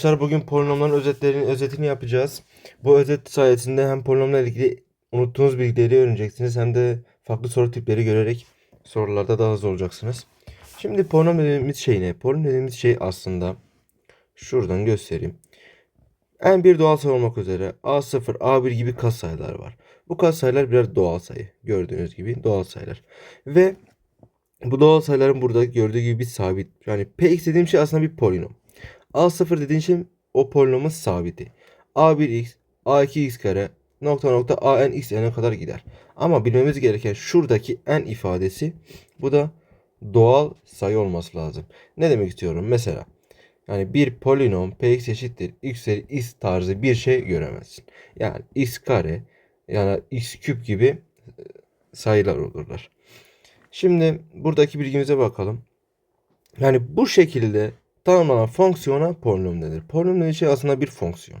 Arkadaşlar bugün polinomların özetlerinin özetini yapacağız. Bu özet sayesinde hem polinomla ilgili unuttuğunuz bilgileri öğreneceksiniz hem de farklı soru tipleri görerek sorularda daha hızlı olacaksınız. Şimdi polinom dediğimiz şey ne? Polinom dediğimiz şey aslında şuradan göstereyim. En bir doğal sayı olmak üzere A0, A1 gibi katsayılar var. Bu katsayılar birer doğal sayı. Gördüğünüz gibi doğal sayılar. Ve bu doğal sayıların burada gördüğü gibi bir sabit. Yani Px dediğim şey aslında bir polinom. A0 dediğin şey o polinomun sabiti. A1x, A2x kare nokta nokta an x n'e kadar gider. Ama bilmemiz gereken şuradaki n ifadesi bu da doğal sayı olması lazım. Ne demek istiyorum? Mesela yani bir polinom px eşittir x üzeri x tarzı bir şey göremezsin. Yani x kare yani x küp gibi e, sayılar olurlar. Şimdi buradaki bilgimize bakalım. Yani bu şekilde tanımlanan fonksiyona polinom denir. Polinom dediği şey aslında bir fonksiyon.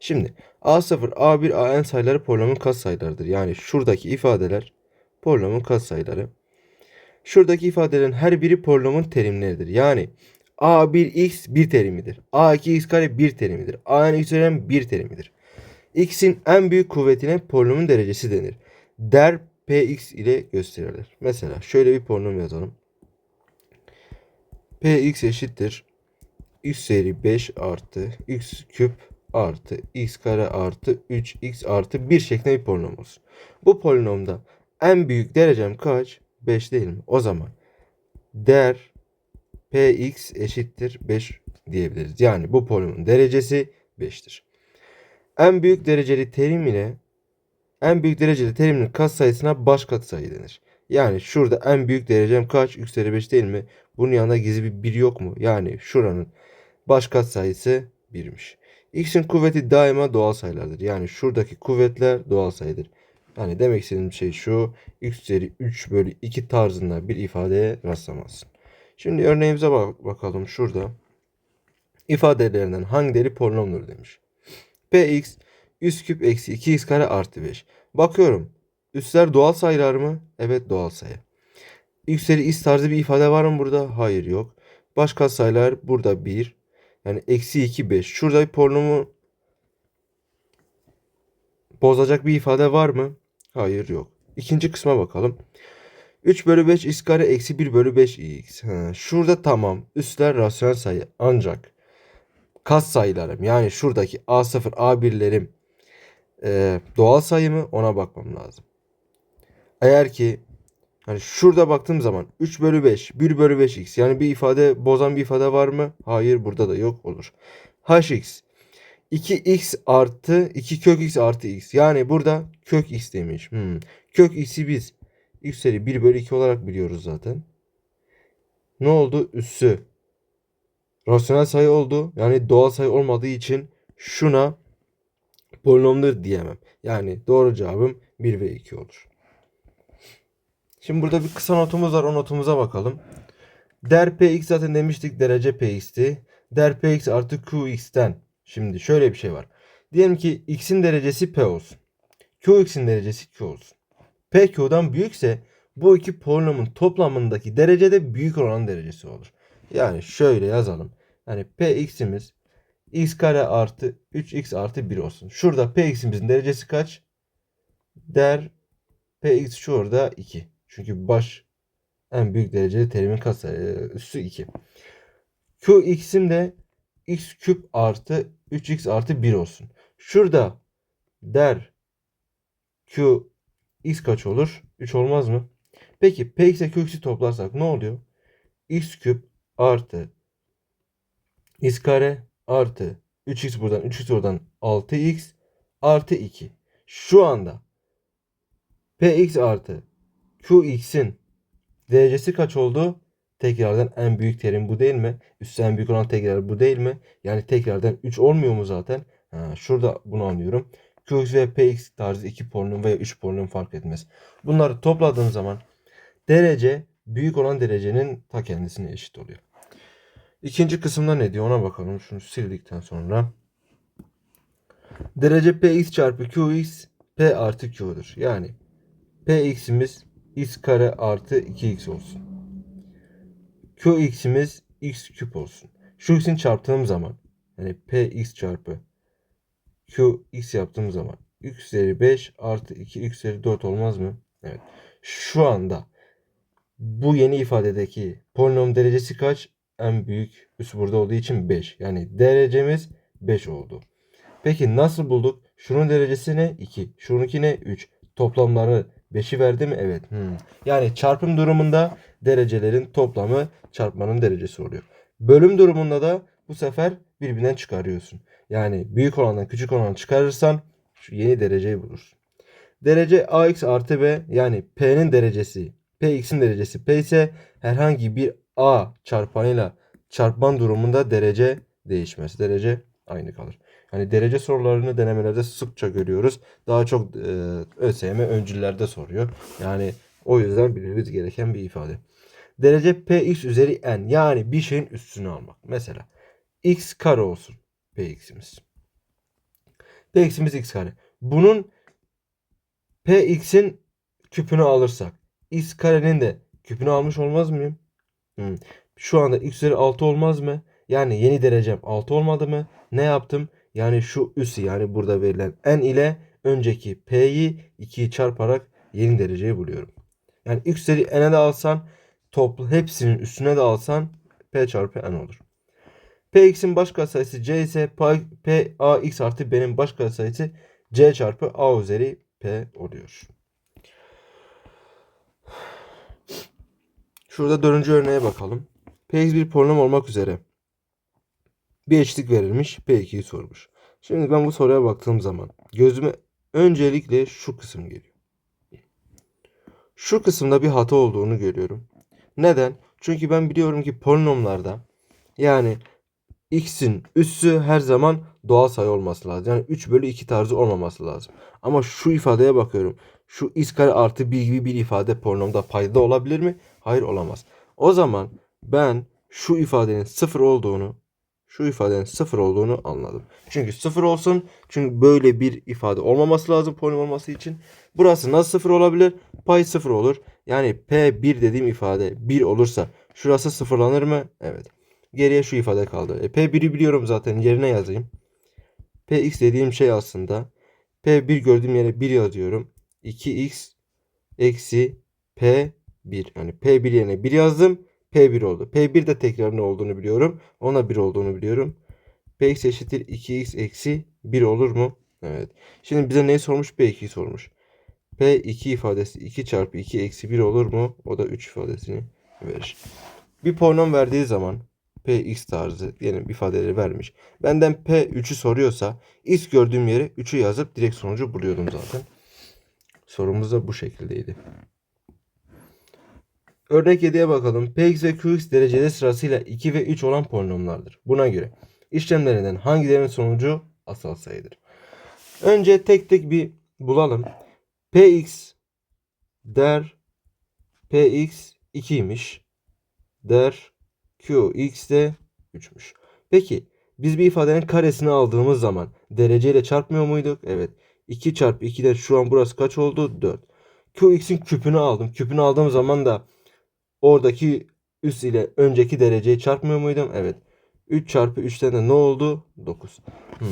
Şimdi A0, A1, AN sayıları polinomun katsayılarıdır. Yani şuradaki ifadeler polinomun katsayıları. Şuradaki ifadelerin her biri polinomun terimleridir. Yani A1x bir terimidir. A2x kare bir terimidir. AN üzeri bir terimidir. X'in en büyük kuvvetine polinomun derecesi denir. Der Px ile gösterilir. Mesela şöyle bir polinom yazalım. Px eşittir x üzeri 5 artı x küp artı x kare artı 3x artı 1 şeklinde bir polinom olsun. Bu polinomda en büyük derecem kaç? 5 değil mi? O zaman değer px eşittir 5 diyebiliriz. Yani bu polinomun derecesi 5'tir. En büyük dereceli terim ile en büyük dereceli terimin katsayısına baş katsayı denir. Yani şurada en büyük derecem kaç? X üzeri 5 değil mi? Bunun yanında gizli bir 1 yok mu? Yani şuranın baş katsayısı 1'miş. X'in kuvveti daima doğal sayılardır. Yani şuradaki kuvvetler doğal sayıdır. Yani demek istediğim şey şu. X üzeri 3 bölü 2 tarzında bir ifadeye rastlamazsın. Şimdi örneğimize bak bakalım şurada. İfadelerinden hangileri polinomdur demiş. Px üst küp eksi 2x kare artı 5. Bakıyorum. Üstler doğal sayılar mı? Evet doğal sayı. X üzeri x tarzı bir ifade var mı burada? Hayır yok. Başka sayılar burada 1. Yani eksi 2 5. Şurada bir polinomu bozacak bir ifade var mı? Hayır yok. İkinci kısma bakalım. 3 bölü 5 x kare eksi 1 bölü 5 x. Ha, şurada tamam. Üstler rasyonel sayı. Ancak kas sayılarım yani şuradaki A0 A1'lerim e, doğal sayı mı ona bakmam lazım. Eğer ki Hani şurada baktığım zaman 3 bölü 5, 1 bölü 5x yani bir ifade bozan bir ifade var mı? Hayır burada da yok olur. hx 2x artı 2 kök x artı x. Yani burada kök x demiş. Hmm. Kök x'i biz üzeri 1 bölü 2 olarak biliyoruz zaten. Ne oldu? Üssü. Rasyonel sayı oldu. Yani doğal sayı olmadığı için şuna polinomdur diyemem. Yani doğru cevabım 1 ve 2 olur. Şimdi burada bir kısa notumuz var. O notumuza bakalım. Der px zaten demiştik derece px'ti. Der px artı qx'ten. Şimdi şöyle bir şey var. Diyelim ki x'in derecesi p olsun. qx'in derecesi q olsun. p q'dan büyükse bu iki polinomun toplamındaki derece de büyük olan derecesi olur. Yani şöyle yazalım. Yani px'imiz x kare artı 3x artı 1 olsun. Şurada px'imizin derecesi kaç? Der px şurada 2. Çünkü baş en büyük dereceli terimin katsayı üssü 2. Qx'im de x küp artı 3x artı 1 olsun. Şurada der Q x kaç olur? 3 olmaz mı? Peki Px ile Qx'i toplarsak ne oluyor? x küp artı x kare artı 3x buradan 3x oradan 6x artı 2. Şu anda Px artı Qx'in derecesi kaç oldu? Tekrardan en büyük terim bu değil mi? Üstü en büyük olan tekrar bu değil mi? Yani tekrardan 3 olmuyor mu zaten? Ha, şurada bunu anlıyorum. Qx ve Px tarzı 2 polinom veya 3 polinom fark etmez. Bunları topladığım zaman derece büyük olan derecenin ta kendisine eşit oluyor. İkinci kısımda ne diyor ona bakalım. Şunu sildikten sonra. Derece Px çarpı Qx P artı Q'dur. Yani Px'imiz x kare artı 2x olsun. Qx'imiz x küp olsun. Şu ikisini çarptığım zaman Yani px çarpı qx yaptığım zaman x üzeri 5 artı 2 x üzeri 4 olmaz mı? Evet. Şu anda bu yeni ifadedeki polinom derecesi kaç? En büyük üs burada olduğu için 5. Yani derecemiz 5 oldu. Peki nasıl bulduk? Şunun derecesi ne? 2. Şununki ne? 3. Toplamları 5'i verdi mi? Evet. Hmm. Yani çarpım durumunda derecelerin toplamı çarpmanın derecesi oluyor. Bölüm durumunda da bu sefer birbirinden çıkarıyorsun. Yani büyük olandan küçük olanı çıkarırsan şu yeni dereceyi bulursun. Derece ax artı b yani p'nin derecesi px'in derecesi p ise herhangi bir a çarpanıyla çarpman durumunda derece değişmez. Derece aynı kalır. Hani derece sorularını denemelerde sıkça görüyoruz. Daha çok e, ÖSYM öncüllerde soruyor. Yani o yüzden bilmemiz gereken bir ifade. Derece px üzeri n yani bir şeyin üstünü almak. Mesela x kare olsun px'imiz. px'imiz x kare. Bunun px'in küpünü alırsak x karenin de küpünü almış olmaz mıyım? Hmm. Şu anda x üzeri 6 olmaz mı? Yani yeni derecem 6 olmadı mı? Ne yaptım? Yani şu üssü yani burada verilen n ile önceki p'yi 2'yi çarparak yeni dereceyi buluyorum. Yani x üzeri n'e de alsan toplu hepsinin üstüne de alsan p çarpı n olur. px'in baş katsayısı c ise p a x artı b'nin baş katsayısı c çarpı a üzeri p oluyor. Şurada dördüncü örneğe bakalım. Px bir polinom olmak üzere bir eşitlik verilmiş. P2'yi sormuş. Şimdi ben bu soruya baktığım zaman gözüme öncelikle şu kısım geliyor. Şu kısımda bir hata olduğunu görüyorum. Neden? Çünkü ben biliyorum ki polinomlarda yani x'in üssü her zaman doğal sayı olması lazım. Yani 3 bölü 2 tarzı olmaması lazım. Ama şu ifadeye bakıyorum. Şu x kare artı 1 gibi bir ifade polinomda payda olabilir mi? Hayır olamaz. O zaman ben şu ifadenin sıfır olduğunu şu ifadenin sıfır olduğunu anladım. Çünkü sıfır olsun. Çünkü böyle bir ifade olmaması lazım polinom olması için. Burası nasıl sıfır olabilir? Pay sıfır olur. Yani P1 dediğim ifade 1 olursa şurası sıfırlanır mı? Evet. Geriye şu ifade kaldı. E, P1'i biliyorum zaten yerine yazayım. Px dediğim şey aslında P1 gördüğüm yere 1 yazıyorum. 2x eksi P1 yani P1 yerine 1 yazdım. P1 oldu. P1 de tekrar ne olduğunu biliyorum. Ona 1 olduğunu biliyorum. Px eşittir 2x eksi 1 olur mu? Evet. Şimdi bize neyi sormuş? P2'yi sormuş. P2 ifadesi 2 çarpı 2 eksi 1 olur mu? O da 3 ifadesini verir. Bir polinom verdiği zaman Px tarzı diyelim ifadeleri vermiş. Benden P3'ü soruyorsa x gördüğüm yere 3'ü yazıp direkt sonucu buluyordum zaten. Sorumuz da bu şekildeydi. Örnek 7'ye bakalım. Px ve qx dereceli sırasıyla 2 ve 3 olan polinomlardır. Buna göre işlemlerinden hangilerinin sonucu asal sayıdır? Önce tek tek bir bulalım. Px der Px 2'ymiş. Der Qx de 3'müş. Peki biz bir ifadenin karesini aldığımız zaman dereceyle çarpmıyor muyduk? Evet. 2 çarpı 2'den şu an burası kaç oldu? 4. Qx'in küpünü aldım. Küpünü aldığım zaman da oradaki üs ile önceki dereceyi çarpmıyor muydum? Evet. 3 çarpı 3'ten de ne oldu? 9. Hmm.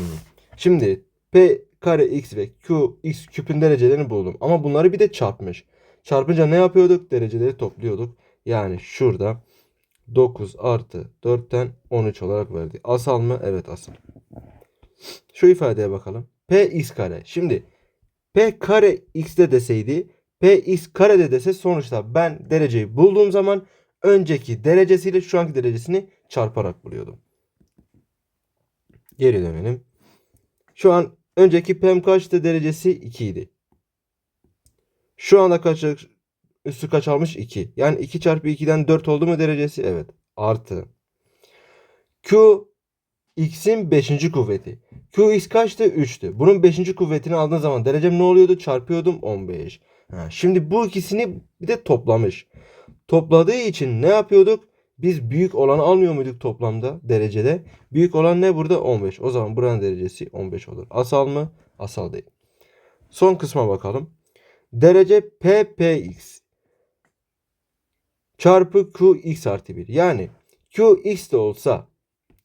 Şimdi P kare x ve Q x küpün derecelerini buldum. Ama bunları bir de çarpmış. Çarpınca ne yapıyorduk? Dereceleri topluyorduk. Yani şurada 9 artı 4'ten 13 olarak verdi. Asal mı? Evet asal. Şu ifadeye bakalım. P x kare. Şimdi P kare x'de deseydi P x kare de dese sonuçta ben dereceyi bulduğum zaman önceki derecesiyle şu anki derecesini çarparak buluyordum. Geri dönelim. Şu an önceki P'm kaçtı? Derecesi 2 idi. Şu anda kaç üstü kaç almış? 2. Yani 2 çarpı 2'den 4 oldu mu derecesi? Evet. Artı. Q x'in 5. kuvveti. Qx kaçtı? 3'tü. Bunun 5. kuvvetini aldığın zaman derecem ne oluyordu? Çarpıyordum 15. Şimdi bu ikisini bir de toplamış. Topladığı için ne yapıyorduk? Biz büyük olanı almıyor muyduk toplamda derecede? Büyük olan ne burada? 15. O zaman buranın derecesi 15 olur. Asal mı? Asal değil. Son kısma bakalım. Derece ppx çarpı qx artı 1. Yani qx de olsa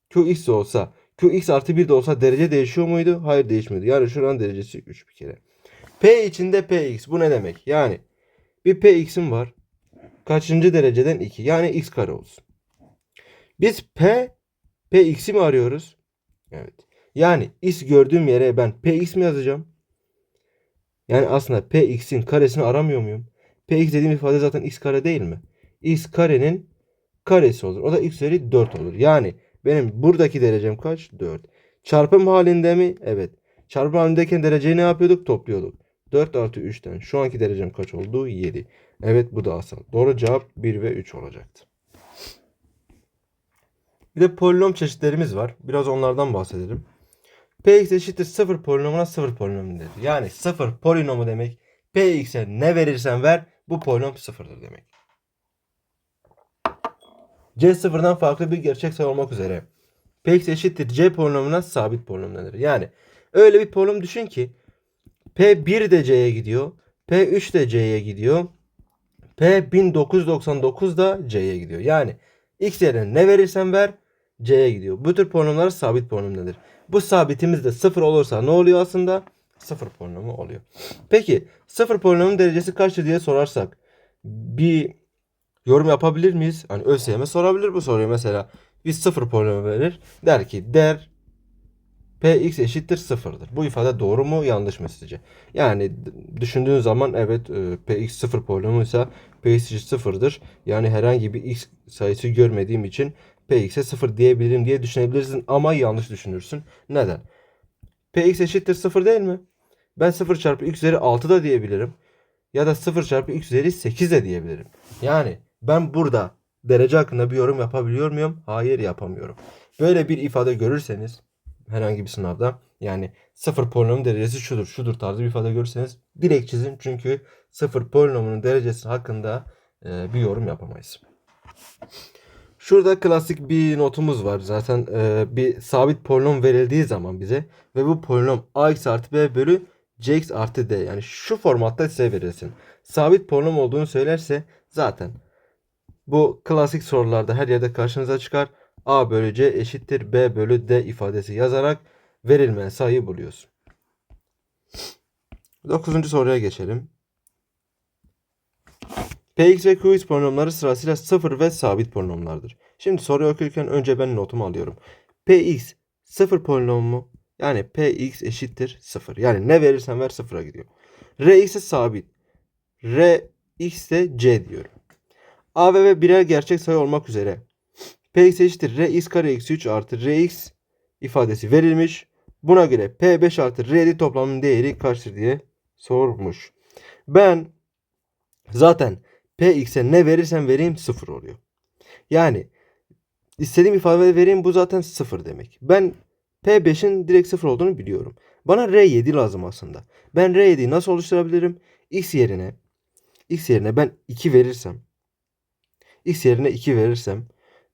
qx de olsa Qx artı 1 de olsa derece değişiyor muydu? Hayır değişmiyordu. Yani şuranın derecesi 3 bir kere. P içinde Px. Bu ne demek? Yani bir Px'im var. Kaçıncı dereceden 2? Yani x kare olsun. Biz P, Px'i mi arıyoruz? Evet. Yani x gördüğüm yere ben Px mi yazacağım? Yani aslında Px'in karesini aramıyor muyum? Px dediğim ifade zaten x kare değil mi? x karenin karesi olur. O da x üzeri 4 olur. Yani benim buradaki derecem kaç? 4. Çarpım halinde mi? Evet. Çarpım halindeyken dereceyi ne yapıyorduk? Topluyorduk. 4 artı 3'ten. Şu anki derecem kaç oldu? 7. Evet bu da asal. Doğru cevap 1 ve 3 olacaktı. Bir de polinom çeşitlerimiz var. Biraz onlardan bahsedelim. Px eşittir 0 polinomuna 0 polinom denir. Yani 0 polinomu demek Px'e ne verirsen ver bu polinom 0'dır demek. C sıfırdan farklı bir gerçek sayı olmak üzere. Px eşittir C polinomuna sabit polinom denir. Yani öyle bir polinom düşün ki P1 de C'ye gidiyor. P3 de C'ye gidiyor. P1999 da C'ye gidiyor. Yani x yerine ne verirsen ver C'ye gidiyor. Bu tür polinomlar sabit polinom denir. Bu sabitimiz de 0 olursa ne oluyor aslında? 0 polinomu oluyor. Peki 0 polinomun derecesi kaçtır diye sorarsak bir yorum yapabilir miyiz? Hani ÖSYM sorabilir bu soruyu mesela. Biz 0 polinomu verir. Der ki der Px eşittir 0'dır. Bu ifade doğru mu yanlış mı sizce? Yani düşündüğün zaman evet e, Px 0 polinomuysa Px eşit 0'dır. Yani herhangi bir x sayısı görmediğim için Px'e 0 diyebilirim diye düşünebilirsin ama yanlış düşünürsün. Neden? Px eşittir 0 değil mi? Ben 0 çarpı x üzeri 6 da diyebilirim. Ya da 0 çarpı x üzeri 8 de diyebilirim. Yani ben burada derece hakkında bir yorum yapabiliyor muyum? Hayır yapamıyorum. Böyle bir ifade görürseniz herhangi bir sınavda yani 0 polinomun derecesi şudur şudur tarzı bir ifade görürseniz direkt çizin. Çünkü 0 polinomunun derecesi hakkında e, bir yorum yapamayız. Şurada klasik bir notumuz var. Zaten e, bir sabit polinom verildiği zaman bize ve bu polinom ax artı b bölü cx artı d yani şu formatta size verilsin. Sabit polinom olduğunu söylerse zaten bu klasik sorularda her yerde karşınıza çıkar. A bölü c eşittir b bölü d ifadesi yazarak verilmeyen sayıyı buluyorsun. Dokuzuncu soruya geçelim. Px ve Qx polinomları sırasıyla sıfır ve sabit polinomlardır. Şimdi soruyu okurken önce ben notumu alıyorum. Px sıfır polinom mu? Yani Px eşittir sıfır. Yani ne verirsen ver sıfıra gidiyor. Rx ise sabit. Rx de c diyorum. A ve B birer gerçek sayı olmak üzere. Px eşittir Rx kare eksi 3 artı Rx ifadesi verilmiş. Buna göre P5 artı R7 toplamının değeri kaçtır diye sormuş. Ben zaten Px'e ne verirsem vereyim 0 oluyor. Yani istediğim ifade vereyim bu zaten 0 demek. Ben P5'in direkt 0 olduğunu biliyorum. Bana R7 lazım aslında. Ben R7'yi nasıl oluşturabilirim? X yerine X yerine ben 2 verirsem X yerine 2 verirsem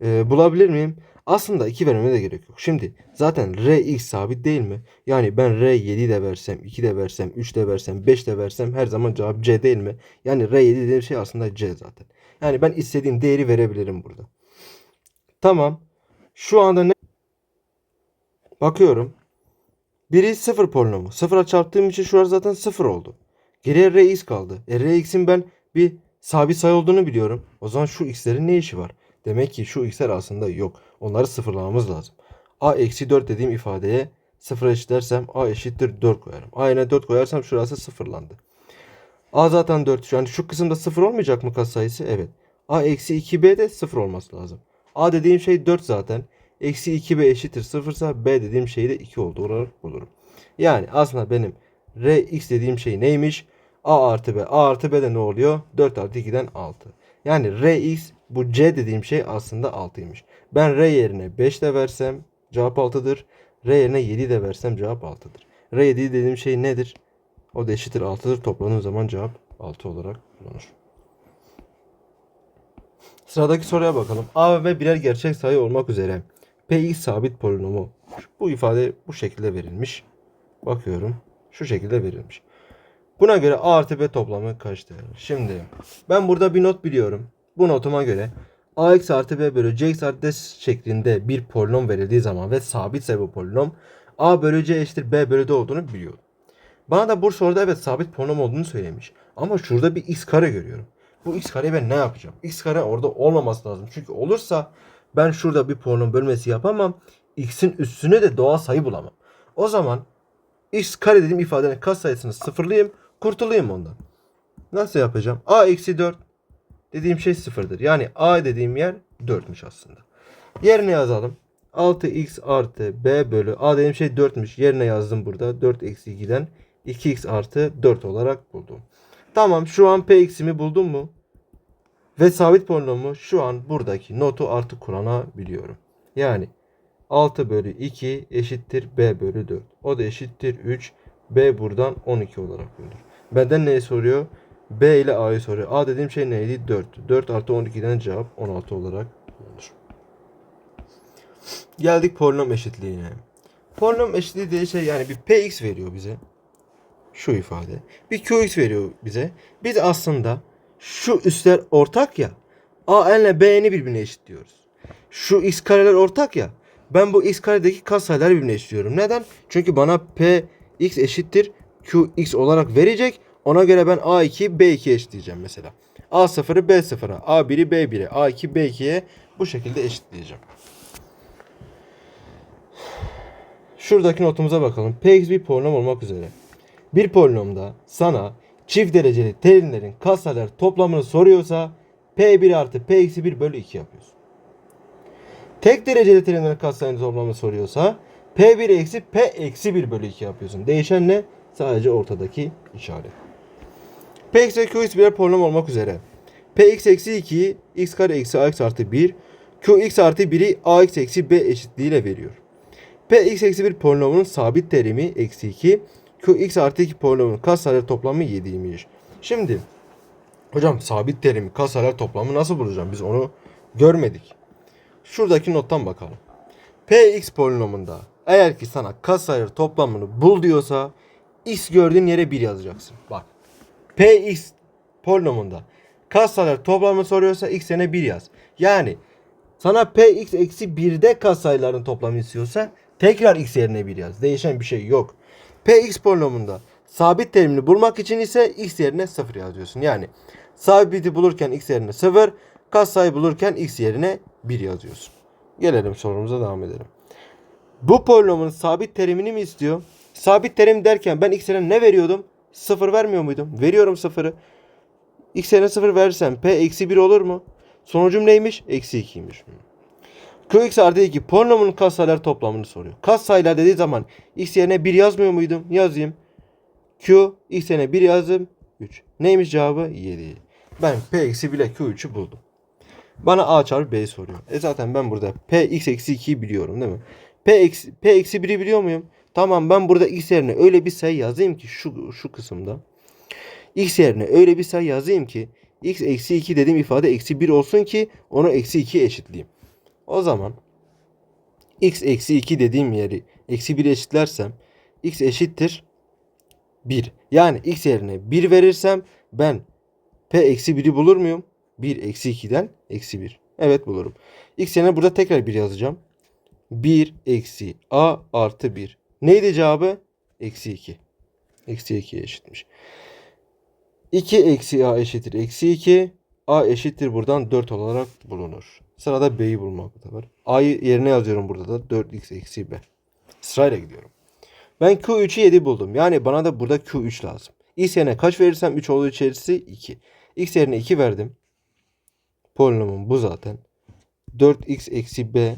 e, bulabilir miyim? Aslında 2 vermeme de gerek yok. Şimdi zaten Rx sabit değil mi? Yani ben R7 de versem, 2 de versem, 3 de versem, 5 de versem her zaman cevap C değil mi? Yani R7 dediğim şey aslında C zaten. Yani ben istediğim değeri verebilirim burada. Tamam. Şu anda ne? Bakıyorum. Biri 0 polinomu. 0'a çarptığım için şurası zaten 0 oldu. Geriye Rx kaldı. E Rx'in ben bir sabit sayı olduğunu biliyorum. O zaman şu x'lerin ne işi var? Demek ki şu x'ler aslında yok. Onları sıfırlamamız lazım. a eksi 4 dediğim ifadeye sıfır eşitlersem a eşittir 4 koyarım. a yerine 4 koyarsam şurası sıfırlandı. a zaten 4. Yani şu kısımda sıfır olmayacak mı katsayısı? Evet. a eksi 2b de sıfır olması lazım. a dediğim şey 4 zaten. Eksi 2b eşittir sıfırsa b dediğim şey de 2 olduğu olarak bulurum. Yani aslında benim rx dediğim şey neymiş? a artı b. a artı b de ne oluyor? 4 artı 2'den 6. Yani rx bu c dediğim şey aslında 6'ymış. Ben r yerine 5 de versem cevap 6'dır. r yerine 7 de versem cevap 6'dır. r7 dediğim şey nedir? O da eşittir 6'dır. Topladığım zaman cevap 6 olarak bulunur. Sıradaki soruya bakalım. A ve B birer gerçek sayı olmak üzere Px sabit polinomu. Bu ifade bu şekilde verilmiş. Bakıyorum. Şu şekilde verilmiş. Buna göre A artı B toplamı kaçtır? Şimdi ben burada bir not biliyorum. Bu notuma göre ax artı b bölü cx artı d şeklinde bir polinom verildiği zaman ve sabitse bu polinom a bölü c eşittir b bölü d olduğunu biliyorum. Bana da bu soruda evet sabit polinom olduğunu söylemiş. Ama şurada bir x kare görüyorum. Bu x kareyi ben ne yapacağım? x kare orada olmaması lazım. Çünkü olursa ben şurada bir polinom bölmesi yapamam. x'in üstüne de doğal sayı bulamam. O zaman x kare dediğim ifadenin katsayısını sıfırlayayım. Kurtulayım ondan. Nasıl yapacağım? a eksi 4 dediğim şey sıfırdır. Yani a dediğim yer 4'müş aslında. Yerine yazalım. 6x artı b bölü a dediğim şey 4'müş. Yerine yazdım burada. 4 eksi 2'den 2x artı 4 olarak buldum. Tamam şu an px'imi buldum mu? Ve sabit polinomu şu an buradaki notu artık kullanabiliyorum. Yani 6 bölü 2 eşittir b bölü 4. O da eşittir 3. b buradan 12 olarak bulunur. Benden neyi soruyor? B ile a'yı soruyor. a dediğim şey neydi? 4. 4 artı 12'den cevap 16 olarak bulunur. Geldik polinom eşitliğine. Polinom eşitliği dediği şey yani bir px veriyor bize. Şu ifade. Bir qx veriyor bize. Biz aslında şu üstler ortak ya. a n ile b'ni birbirine eşitliyoruz. Şu x kareler ortak ya. Ben bu x karedeki katsayıları birbirine eşitliyorum. Neden? Çünkü bana p x eşittir qx olarak verecek. Ona göre ben a2 b2 eşitleyeceğim mesela. a0'ı b0'a, a1'i b1'e, a2 b2'ye bu şekilde eşitleyeceğim. Şuradaki notumuza bakalım. Px bir polinom olmak üzere. Bir polinomda sana çift dereceli terimlerin katsayıları toplamını soruyorsa P1 artı P eksi 1 bölü 2 yapıyorsun. Tek dereceli terimlerin katsayılarının toplamını soruyorsa P1 eksi P eksi 1 bölü 2 yapıyorsun. Değişen ne? Sadece ortadaki işaret. Px ve Qx birer polinom olmak üzere. Px eksi 2'yi x kare eksi ax artı 1 Qx artı 1'i ax eksi b eşitliğiyle veriyor. Px eksi 1 polinomunun sabit terimi eksi 2 Qx artı 2 polinomunun katsayıları toplamı 7'ymiş. Şimdi hocam sabit terimi katsayılar toplamı nasıl bulacağım? Biz onu görmedik. Şuradaki nottan bakalım. Px polinomunda eğer ki sana katsayılar toplamını bul diyorsa x gördüğün yere 1 yazacaksın. Bak. Px polinomunda katsayılar toplamını soruyorsa x yerine 1 yaz. Yani sana px eksi 1'de katsayıların toplamını istiyorsa tekrar x yerine 1 yaz. Değişen bir şey yok. px polinomunda sabit terimini bulmak için ise x yerine 0 yazıyorsun. Yani sabiti bulurken x yerine 0, katsayı bulurken x yerine 1 yazıyorsun. Gelelim sorumuza devam edelim. Bu polinomun sabit terimini mi istiyor? Sabit terim derken ben x yerine ne veriyordum? 0 vermiyor muydum? Veriyorum 0'ı. x yerine 0 verirsem p eksi 1 olur mu? Sonucum neymiş? Eksi 2'ymiş. Qx artı 2 polinomun katsayılar toplamını soruyor. Katsayılar dediği zaman x yerine 1 yazmıyor muydum? Yazayım. Q x yerine 1 yazdım. 3. Neymiş cevabı? 7. Ben p eksi 1 ile Q3'ü buldum. Bana a çarpı b'yi soruyor. E zaten ben burada p x eksi 2'yi biliyorum değil mi? p eksi, p eksi 1'i biliyor muyum? Tamam ben burada x yerine öyle bir sayı yazayım ki şu, şu kısımda. x yerine öyle bir sayı yazayım ki x eksi 2 dediğim ifade eksi 1 olsun ki onu eksi 2'ye eşitleyeyim. O zaman x eksi 2 dediğim yeri eksi 1 eşitlersem x eşittir 1. Yani x yerine 1 verirsem ben p eksi 1'i bulur muyum? 1 eksi 2'den eksi 1. Evet bulurum. x yerine burada tekrar 1 yazacağım. 1 eksi a artı 1. Neydi cevabı? Eksi 2. Eksi 2'ye eşitmiş. 2 eksi a eşittir eksi 2. a eşittir buradan 4 olarak bulunur. Sırada b'yi bulmakta var. a'yı yerine yazıyorum burada da 4x eksi b. Sırayla gidiyorum. Ben Q3'ü 7 buldum. Yani bana da burada Q3 lazım. X yerine kaç verirsem 3 olduğu içerisi 2. X yerine 2 verdim. Polinomum bu zaten. 4x eksi b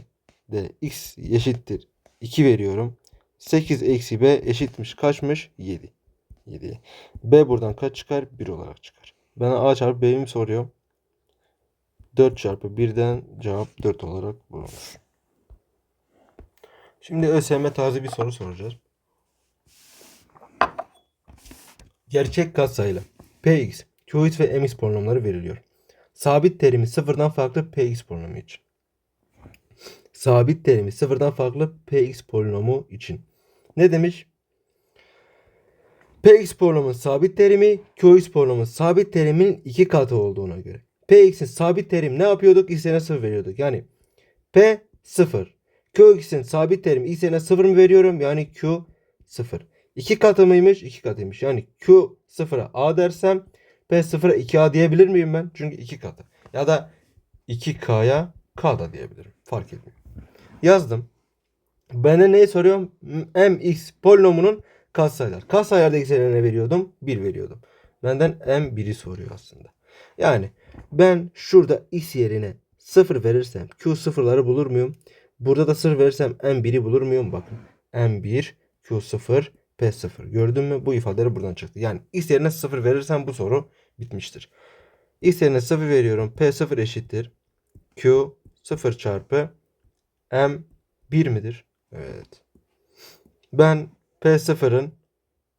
de x eşittir 2 veriyorum. 8 eksi b eşitmiş kaçmış? 7. 7. b buradan kaç çıkar? 1 olarak çıkar. Bana a çarpı b'yi mi soruyor? 4 çarpı 1'den cevap 4 olarak bulunur. Şimdi ÖSYM tarzı bir soru soracağız. Gerçek katsayıyla Px, Qx ve Mx polinomları veriliyor. Sabit terimi sıfırdan farklı Px polinomu için. Sabit terimi sıfırdan farklı Px polinomu için. Ne demiş? Px polinomun sabit terimi Qx polinomun sabit teriminin iki katı olduğuna göre. Px'in sabit terim ne yapıyorduk? X yerine 0 veriyorduk. Yani P 0. Qx'in sabit terim X yerine 0 mı veriyorum? Yani Q 0. 2 katı mıymış? 2 katıymış. Yani Q 0'a A dersem P 0'a 2A diyebilir miyim ben? Çünkü 2 katı. Ya da 2K'ya K da diyebilirim. Fark etmiyor. Yazdım. Bana neyi soruyorum? mx polinomunun katsayılar. Katsayılarda x yerine ne veriyordum? 1 veriyordum. Benden m1'i soruyor aslında. Yani ben şurada x yerine 0 verirsem q sıfırları bulur muyum? Burada da 0 verirsem m1'i bulur muyum? Bakın m1 q0 p0. Gördün mü? Bu ifadeler buradan çıktı. Yani x yerine 0 verirsem bu soru bitmiştir. x yerine 0 veriyorum. p0 eşittir. q 0 çarpı m 1 midir? Evet. Ben P0'ın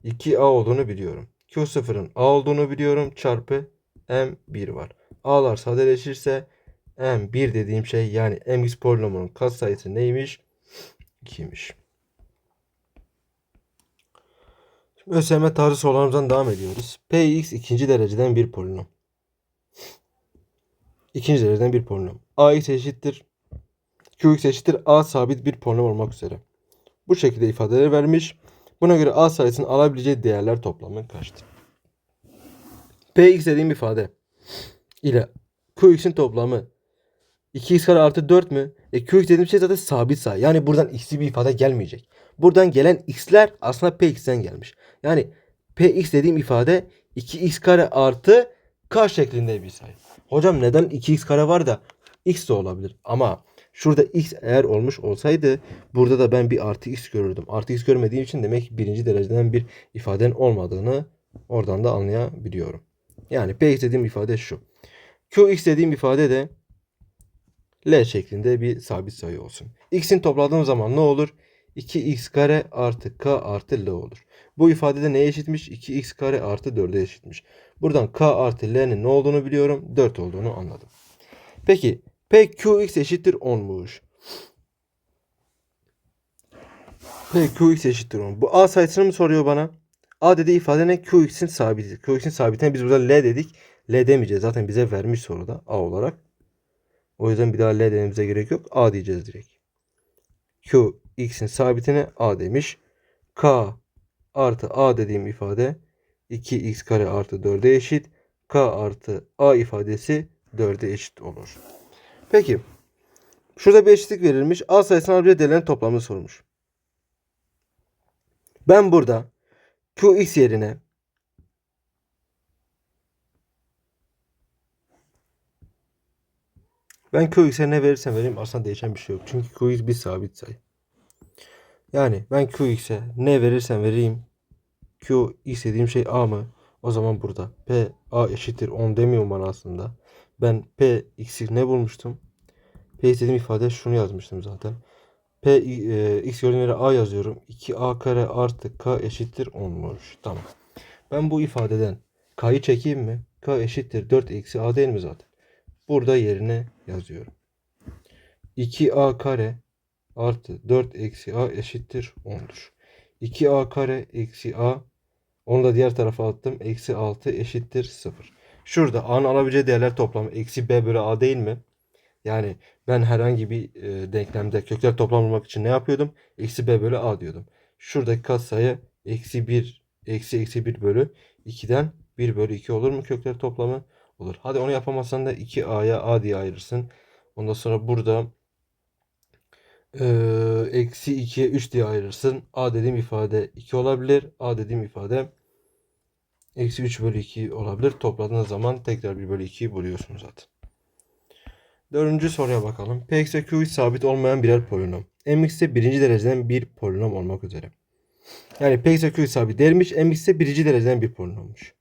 2A olduğunu biliyorum. Q0'ın A olduğunu biliyorum. Çarpı M1 var. A'lar sadeleşirse M1 dediğim şey yani mx polinomunun katsayısı neymiş? 2'ymiş. Şimdi tarzı sorularımızdan devam ediyoruz. Px ikinci dereceden bir polinom. İkinci dereceden bir polinom. Ax eşittir Qx eşittir A sabit bir polinom olmak üzere. Bu şekilde ifadeleri vermiş. Buna göre A sayısının alabileceği değerler toplamı kaçtır? Px dediğim ifade ile Qx'in toplamı 2x kare artı 4 mü? E Qx dediğim şey zaten sabit sayı. Yani buradan x'li bir ifade gelmeyecek. Buradan gelen x'ler aslında Px'ten gelmiş. Yani Px dediğim ifade 2x kare artı k şeklinde bir sayı. Hocam neden 2x kare var da x de olabilir. Ama Şurada x eğer olmuş olsaydı burada da ben bir artı x görürdüm. Artı x görmediğim için demek birinci dereceden bir ifadenin olmadığını oradan da anlayabiliyorum. Yani px dediğim ifade şu. qx dediğim ifade de L şeklinde bir sabit sayı olsun. X'in topladığım zaman ne olur? 2x kare artı k artı L olur. Bu ifadede neye eşitmiş? 2x kare artı 4'e eşitmiş. Buradan k artı L'nin ne olduğunu biliyorum. 4 olduğunu anladım. Peki PQX eşittir 10'muş. PQX eşittir 10. Bu A sayısını mı soruyor bana? A dediği ifade ne? QX'in sabiti. QX'in sabitine biz burada L dedik. L demeyeceğiz. Zaten bize vermiş soruda A olarak. O yüzden bir daha L dememize gerek yok. A diyeceğiz direkt. QX'in sabitine A demiş. K artı A dediğim ifade 2x kare artı 4'e eşit. K artı A ifadesi 4'e eşit olur. Peki. Şurada bir eşitlik verilmiş. A sayısının alabileceği değerlerin toplamını sormuş. Ben burada Qx yerine ben Qx'e ne verirsem vereyim aslında değişen bir şey yok. Çünkü Qx bir sabit sayı. Yani ben Qx'e ne verirsem vereyim Q istediğim şey A mı? O zaman burada P A eşittir 10 demiyorum bana aslında. Ben P x'i ne bulmuştum? P istediğim ifade şunu yazmıştım zaten. P e, x gördüğüm A yazıyorum. 2A kare artı K eşittir 10'muş. Tamam. Ben bu ifadeden K'yı çekeyim mi? K eşittir 4 eksi A değil mi zaten? Burada yerine yazıyorum. 2A kare artı 4 eksi A eşittir 10'dur. 2A kare eksi A onu da diğer tarafa attım. Eksi 6 eşittir 0. Şurada A'nın alabileceği değerler toplamı eksi B bölü A değil mi? Yani ben herhangi bir e, denklemde kökler toplam için ne yapıyordum? Eksi B bölü A diyordum. Şuradaki katsayı eksi 1 eksi eksi 1 bölü 2'den 1 bölü 2 olur mu kökler toplamı? Olur. Hadi onu yapamazsan da 2A'ya A diye ayırırsın. Ondan sonra burada e, eksi 2'ye 3 diye ayırırsın. A dediğim ifade 2 olabilir. A dediğim ifade Eksi 3 bölü 2 olabilir. Topladığınız zaman tekrar 1 bölü 2'yi buluyorsunuz zaten. Dördüncü soruya bakalım. Px ve Qx sabit olmayan birer polinom. mx ise birinci dereceden bir polinom olmak üzere. Yani Px ve Qx sabit değilmiş. mx ise birinci dereceden bir polinommuş.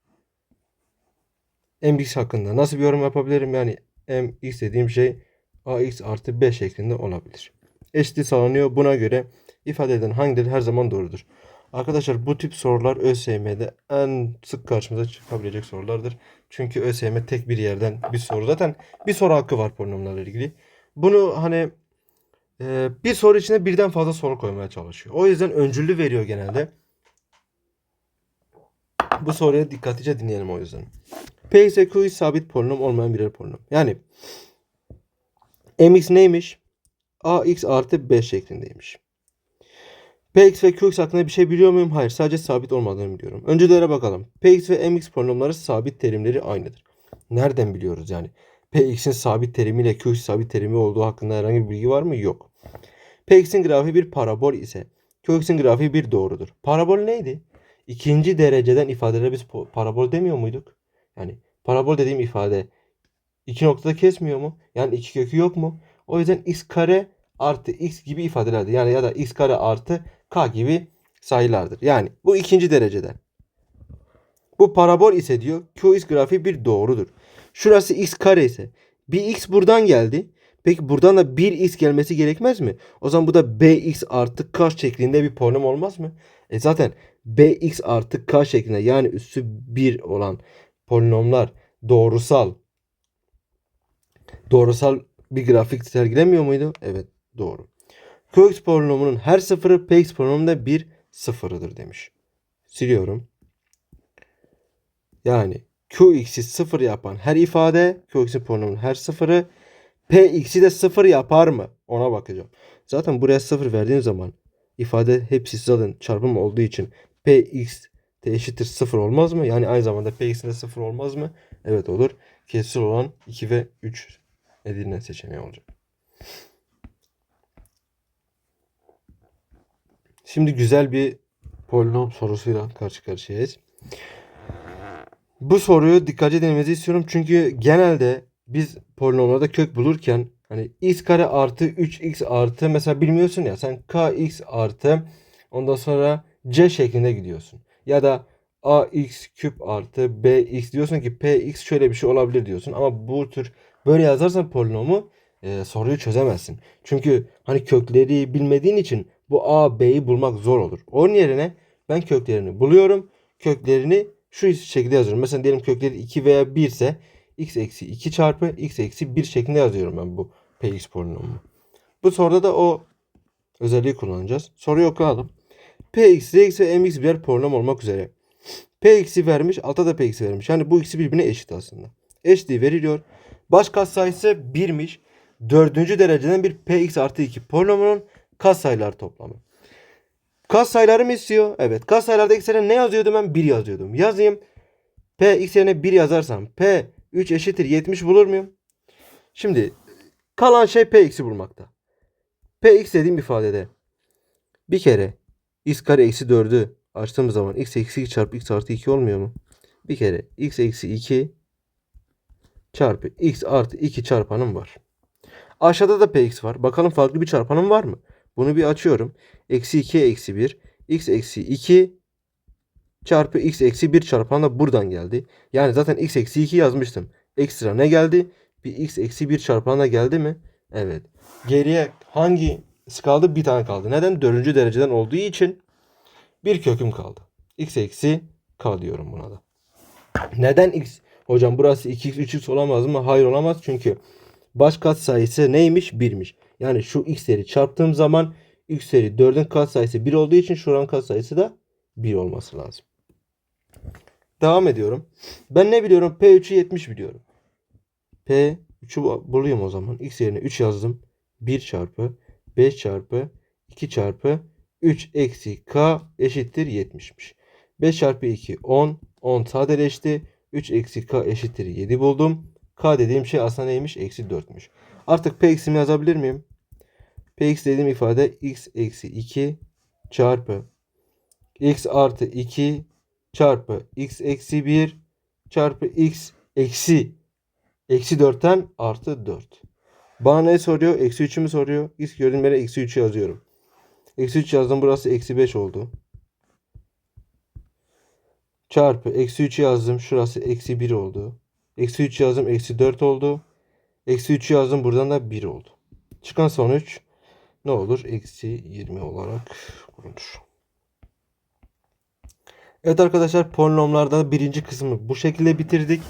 mx hakkında nasıl bir yorum yapabilirim? Yani mx dediğim şey ax artı b şeklinde olabilir. Eşitliği sağlanıyor. Buna göre ifade eden hangileri her zaman doğrudur? Arkadaşlar bu tip sorular ÖSYM'de en sık karşımıza çıkabilecek sorulardır. Çünkü ÖSYM tek bir yerden bir soru. Zaten bir soru hakkı var polinomlarla ilgili. Bunu hani e, bir soru içine birden fazla soru koymaya çalışıyor. O yüzden öncüllü veriyor genelde. Bu soruya dikkatlice dinleyelim o yüzden. Px ve Qx sabit polinom olmayan birer polinom. Yani mx neymiş? ax artı b şeklindeymiş. Px ve Qx hakkında bir şey biliyor muyum? Hayır. Sadece sabit olmadığını biliyorum. Öncelere bakalım. Px ve mx polinomları sabit terimleri aynıdır. Nereden biliyoruz yani? Px'in sabit terimiyle Qx sabit terimi olduğu hakkında herhangi bir bilgi var mı? Yok. Px'in grafiği bir parabol ise Qx'in grafiği bir doğrudur. Parabol neydi? İkinci dereceden ifadelere biz parabol demiyor muyduk? Yani parabol dediğim ifade iki noktada kesmiyor mu? Yani iki kökü yok mu? O yüzden x kare artı x gibi ifadelerdir. Yani ya da x kare artı k gibi sayılardır. Yani bu ikinci dereceden. Bu parabol ise diyor qx grafiği bir doğrudur. Şurası x kare ise bir x buradan geldi. Peki buradan da 1x gelmesi gerekmez mi? O zaman bu da bx artı k şeklinde bir polinom olmaz mı? E zaten bx artı k şeklinde yani üssü 1 olan polinomlar doğrusal doğrusal bir grafik sergilemiyor muydu? Evet doğru. Qx polinomunun her sıfırı Px polinomunda bir sıfırıdır demiş. Siliyorum. Yani Qx'i sıfır yapan her ifade Qx'in polinomunun her sıfırı Px'i de sıfır yapar mı? Ona bakacağım. Zaten buraya sıfır verdiğim zaman ifade hepsi zaten çarpım olduğu için Px de eşittir sıfır olmaz mı? Yani aynı zamanda Px'in de sıfır olmaz mı? Evet olur. Kesir olan 2 ve 3 Edirne seçeneği olacak. Şimdi güzel bir polinom sorusuyla karşı karşıyayız. Bu soruyu dikkatli dinlemenizi istiyorum çünkü genelde biz polinomlarda kök bulurken hani x kare artı 3x artı mesela bilmiyorsun ya sen kx artı ondan sonra c şeklinde gidiyorsun. Ya da ax küp artı bx diyorsun ki px şöyle bir şey olabilir diyorsun ama bu tür böyle yazarsan polinomu e, soruyu çözemezsin. Çünkü hani kökleri bilmediğin için bu a b'yi bulmak zor olur. Onun yerine ben köklerini buluyorum. Köklerini şu şekilde yazıyorum. Mesela diyelim kökleri 2 veya 1 ise x eksi 2 çarpı x eksi 1 şeklinde yazıyorum ben bu px polinomunu. Bu soruda da o özelliği kullanacağız. Soruyu okuyalım. px, rx ve mx birer polinom olmak üzere. px'i vermiş, altta da px'i vermiş. Yani bu ikisi birbirine eşit aslında. Eşitliği veriliyor. Baş katsayısı 1'miş. Dördüncü dereceden bir px artı 2 polinomunun katsayılar toplamı. Katsayıları mı istiyor? Evet. Katsayılarda x yerine ne yazıyordum ben? 1 yazıyordum. Yazayım. P x yerine 1 yazarsam P 3 eşittir 70 bulur muyum? Şimdi kalan şey P x'i bulmakta. P x dediğim ifadede bir kere x kare eksi 4'ü açtığım zaman x eksi 2 çarpı x artı 2 olmuyor mu? Bir kere x eksi 2 çarpı x artı 2 çarpanım var. Aşağıda da px var. Bakalım farklı bir çarpanım var mı? Bunu bir açıyorum. Eksi 2 eksi 1. x eksi 2 çarpı x eksi 1 çarpan da buradan geldi. Yani zaten x eksi 2 yazmıştım. Ekstra ne geldi? Bir x eksi 1 çarpan da geldi mi? Evet. Geriye hangi kaldı? Bir tane kaldı. Neden? Dördüncü dereceden olduğu için bir köküm kaldı. x eksi k diyorum buna da. Neden x? Hocam burası 2x 3x olamaz mı? Hayır olamaz. Çünkü baş katsayısı neymiş? 1'miş. Yani şu x'leri çarptığım zaman x'leri 4'ün katsayısı 1 olduğu için şuranın katsayısı da 1 olması lazım. Devam ediyorum. Ben ne biliyorum? P3'ü 70 biliyorum. P3'ü bulayım o zaman. X yerine 3 yazdım. 1 çarpı 5 çarpı 2 çarpı 3 eksi k eşittir 70'miş. 5 çarpı 2 10. 10 sadeleşti. 3 eksi k eşittir 7 buldum. K dediğim şey aslında neymiş? Eksi 4'müş. Artık Px'imi yazabilir miyim? Px dediğim ifade x eksi 2 çarpı x artı 2 çarpı x eksi 1 çarpı x eksi eksi 4'ten artı 4. Bana ne soruyor? Eksi 3'ü mü soruyor? X gördüğüm yere eksi 3'ü yazıyorum. Eksi 3 yazdım. Burası eksi 5 oldu. Çarpı eksi 3 yazdım. Şurası eksi 1 oldu. Eksi 3 yazdım. Eksi 4 oldu. Eksi 3 yazdım. Buradan da 1 oldu. Çıkan sonuç ne olur? Eksi 20 olarak bulunur. Evet arkadaşlar polinomlarda birinci kısmı bu şekilde bitirdik.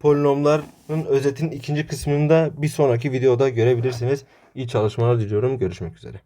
Polinomların özetinin ikinci kısmını da bir sonraki videoda görebilirsiniz. İyi çalışmalar diliyorum. Görüşmek üzere.